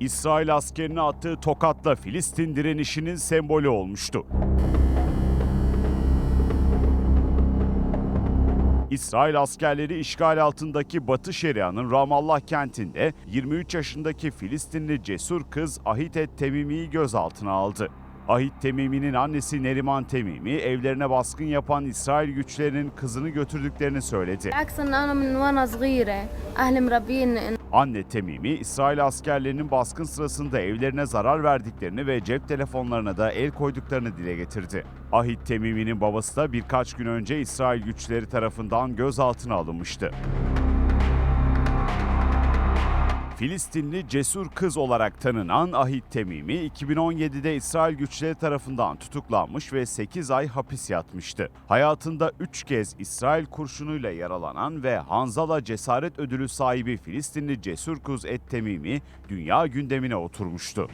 İsrail askerine attığı tokatla Filistin direnişinin sembolü olmuştu. İsrail askerleri işgal altındaki Batı Şeria'nın Ramallah kentinde 23 yaşındaki Filistinli cesur kız Ahitet Temimi'yi gözaltına aldı. Ahit Temimi'nin annesi Neriman Temimi evlerine baskın yapan İsrail güçlerinin kızını götürdüklerini söyledi. Anne Temimi, İsrail askerlerinin baskın sırasında evlerine zarar verdiklerini ve cep telefonlarına da el koyduklarını dile getirdi. Ahit Temimi'nin babası da birkaç gün önce İsrail güçleri tarafından gözaltına alınmıştı. Filistinli cesur kız olarak tanınan Ahit Temimi, 2017'de İsrail güçleri tarafından tutuklanmış ve 8 ay hapis yatmıştı. Hayatında 3 kez İsrail kurşunuyla yaralanan ve Hanzala Cesaret Ödülü sahibi Filistinli cesur kız Et Temimi, dünya gündemine oturmuştu.